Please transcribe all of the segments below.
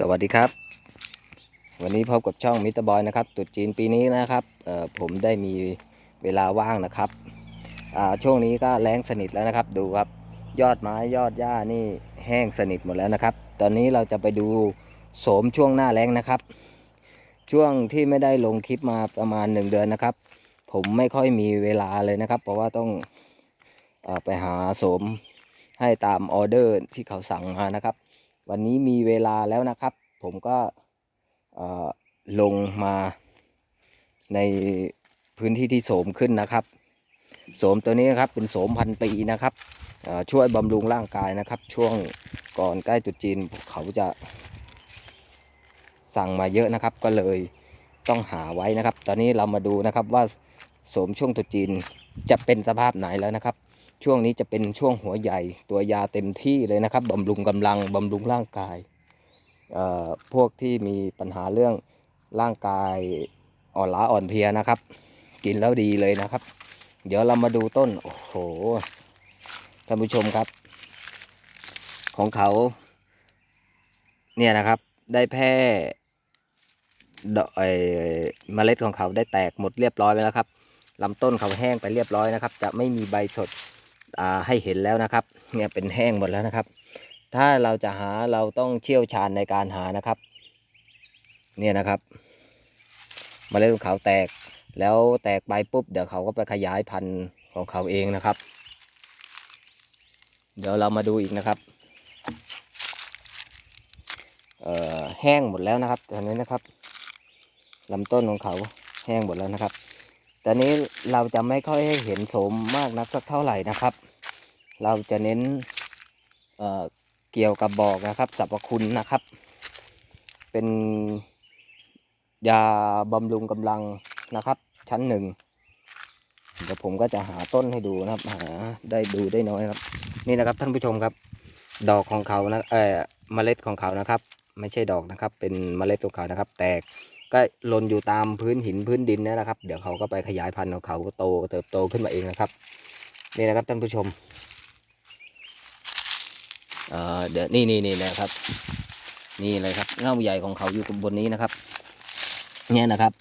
สวัสดีครับ วันนี้พบกับช่องมิตรบอยนะครับตรุษจีนปีนี้นะครับผมได้มีเวลาว่างนะครับช่วงนี้ก็แล้งสนิทแล้วนะครับ ดูครับยอดไม้ยอดหญ้านี่แห้งสนิทหมดแล้วนะครับ ตอนนี้เราจะไปดูโสมช่วงหน้าแล้งนะครับ ช่วงที่ไม่ได้ลงคลิปมาประมาณหนึ่งเดือนนะครับ ผมไม่ค่อยมีเวลาเลยนะครับ เพราะว่าต้องอไปหาโสมให้ตามออเดอร์ที่เขาสั่งมานะครับ วันนี้มีเวลาแล้วนะครับ ผมก็ลงมาในพื้นที่ที่โสมขึ้นนะครับโสมตัวนี้นะครับเป็นโสมพันปีนะครับช่วยบำรุงร่างกายนะครับ ช่วงก่อนใกล้ตรุษจีนเขาจะสั่งมาเยอะนะครับ ก็เลยต้องหาไว้นะครับ ตอนนี้เรามาดูนะครับว่าโสมช่วงตุจีนจะเป็นสภาพไหนแล้วนะครับ ช่วงนี้จะเป็นช่วงหัวใหญ่ตัวยาเต็มที่เลยนะครับบำรุงกำลังบำรุงร่างกายพวกที่มีปัญหาเรื่องร่างกายอ่อนล้าอ่อนเพลียนะครับ กินแล้วดีเลยนะครับ เดี๋ยวเรามาดูต้นโอ้โหท่านผู้ชมครับ ของเขา เนี่ยนะครับได้แพร่ดอกเมล็ดของเขาได้แตกหมดเรียบร้อยไปแล้วครับลำต้นเขาแห้งไปเรียบร้อยนะครับ จะไม่มีใบสด ให้เห็นแล้วนะครับ เนี่ยเป็นแห้งหมดแล้วนะครับ ถ้าเราจะหาเราต้องเชี่ยวชาญในการหานะครับ เนี่ยนะครับเมล็ดของเขาแตก แล้วแตกใบปุ๊บ เดี๋ยวเขาก็ไปขยายพันธุ์ของเขาเองนะครับ เดี๋ยวเรามาดูอีกนะครับแห้งหมดแล้วนะครับตอนนี้นะครับลำต้นของเขาแห้งหมดแล้วนะครับ ตอนนี้เราจะไม่ค่อยให้เห็นโสมมากนักสักเท่าไหร่นะครับ เราจะเน้นเเกี่ยวกับบอกนะครับสรรพคุณนะครับ เป็นยาบำรุงกำลังนะครับ ชั้นหนึ่งเดี๋ยวผมก็จะหาต้นให้ดูนะครับ หาได้ดูได้น้อยครับ นี่นะครับท่านผู้ชมครับ ดอกของเขานะเออเมล็ดของเขานะครับ ไม่ใช่ดอกนะครับ เป็นเมล็ดของเขานะครับ แตก ก็หล่นอยู่ตามพื้นหินพื้นดินนี่ยนะครับ เดี๋ยวเขาก็ไปขยายพันธุ์ของเขาโตเติบโตขึ้นมาเองนะครับ นี่นะครับท่านผู้ชมเอ่อเดี๋ยวนี่นี่นี่นะครับ นี่เลยครับเง่าใหญ่ของเขาอยู่บนนี้นะครับ เนี่ยนะครับ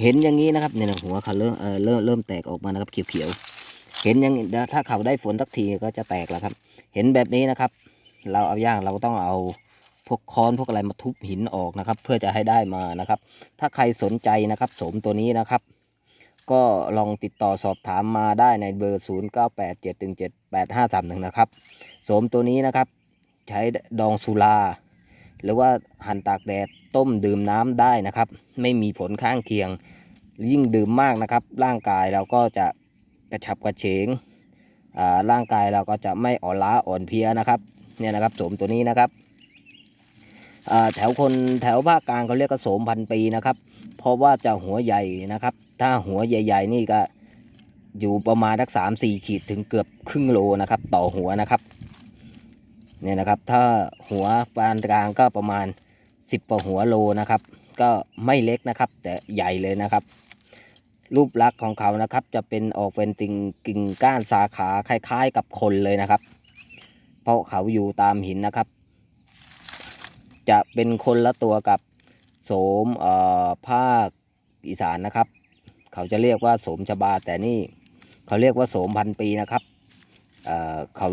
เห็นอย่างนี้นะครับเนี่ยหัวเขาเริ่มเออเริ่มเริ่มแตกออกมานะครับเขียวๆเห็นอย่างถ้าเขาได้ฝนสักทีก็จะแตกแล้วครับ เห็นแบบนี้นะครับ เราเอาย่างเราก็ต้องเอา วกค้อนพวกอะไรมาทุบหินออกนะครับ เพื่อจะให้ได้มานะครับ ถ้าใครสนใจนะครับโสมตัวนี้นะครับ ก็ลองติดต่อสอบถามมาได้ในเบอร์ 0 9 8 7 1 7 8 5 3 1 นะครับโสมตัวนี้นะครับ ใช้ดองสุราหรือว่าหั่นตากแดดต้มดื่มน้ำได้นะครับ ไม่มีผลข้างเคียง ยิ่งดื่มมากนะครับ ร่างกายเราก็จะกระฉับกระเฉงอ่าร่างกายเราก็จะไม่อ่อนล้าอ่อนเพลียนะครับ เนี่ยนะครับโสมตัวนี้นะครับ แถวคนแถวภาคกลางเขาเรียกกระโสมพันปีนะครับ เพราะว่าจะหัวใหญ่นะครับ ถ้าหัวใหญ่ ๆ นี่ก็อยู่ประมาณสักสามสี่ขีดถึงเกือบครึ่งโลนะครับ ต่อหัวนะครับเนี่ยนะครับ ถ้าหัวปานกลางก็ประมาณสิบกว่าหัวโลนะครับ ก็ไม่เล็กนะครับ แต่ใหญ่เลยนะครับ รูปลักษณ์ของเขานะครับ จะเป็นออกเป็นติงกิ่งก้านสาขาคล้าย ๆ กับคนเลยนะครับ เพราะเขาอยู่ตามหินนะครับ จะเป็นคนละตัวกับโสมภาคอีสานนะครับ เขาจะเรียกว่าโสมชบาแต่นี่เขาเรียกว่าโสมพันปีนะครับเเขา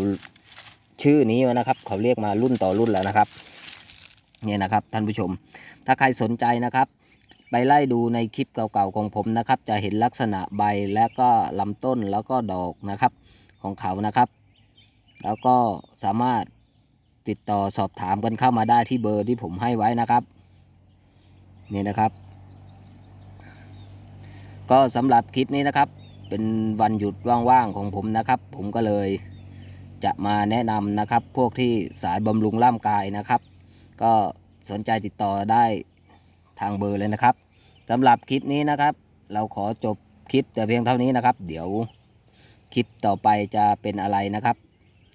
ชื่อนี้นะครับ เขาเรียกมารุ่นต่อรุ่นแล้วนะครับเนี่ยนะครับท่านผู้ชม ถ้าใครสนใจนะครับ ไปไล่ดูในคลิปเก่าๆของผมนะครับ จะเห็นลักษณะใบและก็ลำต้นแล้วก็ดอกนะครับของเขานะครับ แล้วก็สามารถ ติดต่อสอบถามกันเข้ามาได้ที่เบอร์ที่ผมให้ไว้นะครับนี่นะครับ ก็สำหรับคลิปนี้นะครับ เป็นวันหยุดว่างๆของผมนะครับ ผมก็เลยจะมาแนะนำนะครับ พวกที่สายบำรุงร่างกายนะครับ ก็สนใจติดต่อได้ทางเบอร์เลยนะครับสำหรับคลิปนี้นะครับ เราขอจบคลิปแต่เพียงเท่านี้นะครับ เดี๋ยวคลิปต่อไปจะเป็นอะไรนะครับ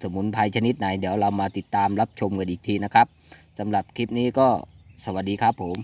สมุนไพรชนิดไหน เดี๋ยวเรามาติดตามรับชมกันอีกทีนะครับสำหรับคลิปนี้ก็สวัสดีครับผม